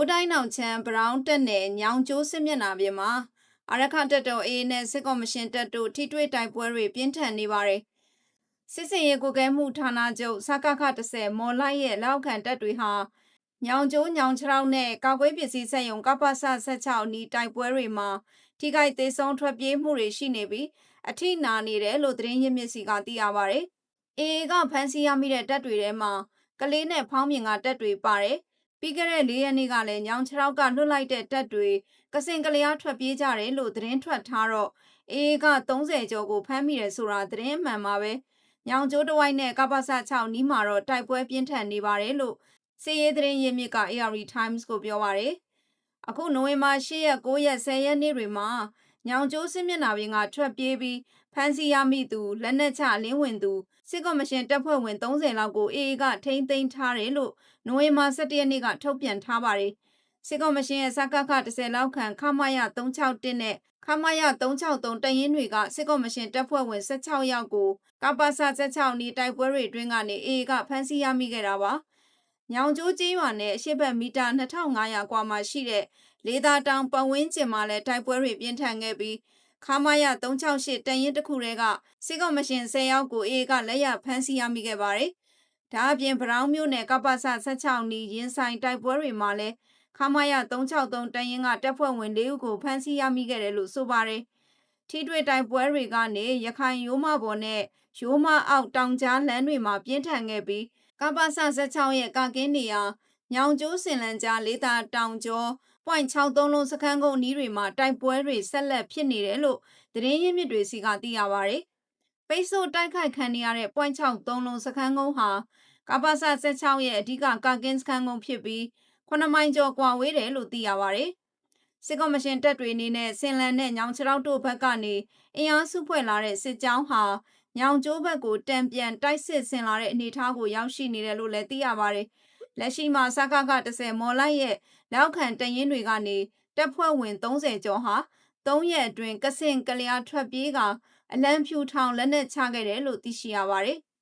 းတိုင်းနောင်ချမ်းဘရောင်းတက်နယ်ညောင်ကျိုးစစ်မျက်နှာပြင်မှာအာရခတက်တော်အေးနဲ့စစ်ကော်မရှင်တက်တို့ထိတွေ့တိုက်ပွဲတွေပြင်းထန်နေပါတယ်။စစ်စင်ရေးကိုကဲမှုဌာနချုပ်စကခ30မော်လိုက်ရဲ့လောက်ခံတက်တွေဟာညောင်ကျိုးညောင်ချောင်းနဲ့ကာကွယ်ပစ္စည်းဆက်ယုံကပ္ပစ16နီးတိုက်ပွဲတွေမှာထိခိုက်သေးဆုံးထွက်ပြေးမှုတွေရှိနေပြီးအထိနာနေတယ်လို့သတင်းရင်းမြစ်စီကသိရပါတယ်။ AA ကဖမ်းဆီးရမိတဲ့တပ်တွေထဲမှာကလေးနဲ့ဖောင်းမြင်ကတပ်တွေပါတယ်။ ပြီးခဲ့တဲ့၄ရက်နေ့ကလည်းညောင်ချောင်းကလွတ်လိုက်တဲ့တပ်တွေကစင်ကလျားထွက်ပြေးကြတယ်လို့သတင်းထွက်ထားတော့ AA က30ကျော်ကိုဖမ်းမိတယ်ဆိုတာသတင်းမှန်ပါပဲ။ညောင်ကျိုးတဝိုက်နဲ့ကပ္ပစ6နီးမှာတော့တိုက်ပွဲပြင်းထန်နေပါတယ်လို့စီရေးသတင်းရင်းမြစ်က AR Times ကိုပြောပါတယ်။အခုနိုဝင်ဘာ10ရက်9ရက်10ရက်နေ့တွေမှာ ညောင်ကျိုးစစ်မျက်နှာပြင်ကထွက်ပြေးပြီးဖမ်းဆီးရမိသူလက်နက်ချလင်းဝင်သူစစ်ကော်မရှင်တပ်ဖွဲ့ဝင်30လောက်ကို AA ကထိန်းသိမ်းထားတယ်လို့နိုဝင်ဘာ17ရက်နေ့ကထုတ်ပြန်ထားပါတယ်။စစ်ကော်မရှင်ရဲ့စကခ10လောက်ခန့်ခမရ361နဲ့ခမရ363တရင်တွေကစစ်ကော်မရှင်တပ်ဖွဲ့ဝင်16ယောက်ကိုကပ္ပစ16နီတိုက်ပွဲတွေအတွင်းကနေ AA ကဖမ်းဆီးရမိခဲ့တာပါ။ ညောင်ကျိုးကျေးရွာနဲ့အရှိတ်ဘက်မီတာ2500ကွာမှာရှိတဲ့လေသာတောင်ပတ်ဝန်းကျင်မှာလည်းတိုက်ပွဲတွေပြင်းထန်ခဲ့ပြီးခမာရ368တန်ရင်တစ်ခုတည်းကစစ်ကော်မရှင်10ယောက်ကိုအေးကလက်ရဖမ်းဆီးရမိခဲ့ပါတယ်။ဒါအပြင်ဗရောင်းမြို့နယ်ကပ္ပစ16နီရင်ဆိုင်တိုက်ပွဲတွေမှာလည်းခမာရ363တန်ရင်ကတပ်ဖွဲ့ဝင်၄ဦးကိုဖမ်းဆီးရမိခဲ့တယ်လို့ဆိုပါတယ်။ထိတွေ့တိုက်ပွဲတွေကနေရခိုင်ရိုးမပေါ်နဲ့ရိုးမအောက်တောင်ကြားလမ်းတွေမှာပြင်းထန်ခဲ့ပြီး ကပ္ပစ16ရဲ့ကကင်းနေရာညောင်ကျိုးစင်လန်ကြားလေးတာတောင်ကျော် .63 လုံးစခန်းကုန်းနီးတွေမှာတိုက်ပွဲတွေဆက်လက်ဖြစ်နေတယ်လို့သတင်းရင်းမြစ်တွေစီကသိရပါဗျ။ပိတ်ဆို့တိုက်ခိုက်ခံနေရတဲ့ .63 လုံးစခန်းကုန်းဟာကပ္ပစ16ရဲ့အဓိကကာကင်းစခန်းကုန်းဖြစ်ပြီး9မိုင်ကျော်ကွာဝေးတယ်လို့သိရပါဗျ။စစ်ကော်မရှင်တပ်တွေအနေနဲ့စင်လန်နဲ့ညောင်ချောင်းတို့ဘက်ကနေအင်အားစုဖွဲ့လာတဲ့စစ်ကြောင်းဟာ ညောင်ကျိုးဘက်ကိုတံပြန်တိုက်စစ်ဆင်လာတဲ့အနေအထားကိုရောက်ရှိနေတယ်လို့လည်းသိရပါတယ်။လက်ရှိမှာစကက30မော်လိုက်ရဲ့လောက်ခံတရင်တွေကနေတပ်ဖွဲ့ဝင်30ကျော်ဟာ3ရက်အတွင်းကစင်ကလျာထွက်ပြေးကအလံဖြူထောင်လက်နက်ချခဲ့တယ်လို့သိရှိရပါတယ်။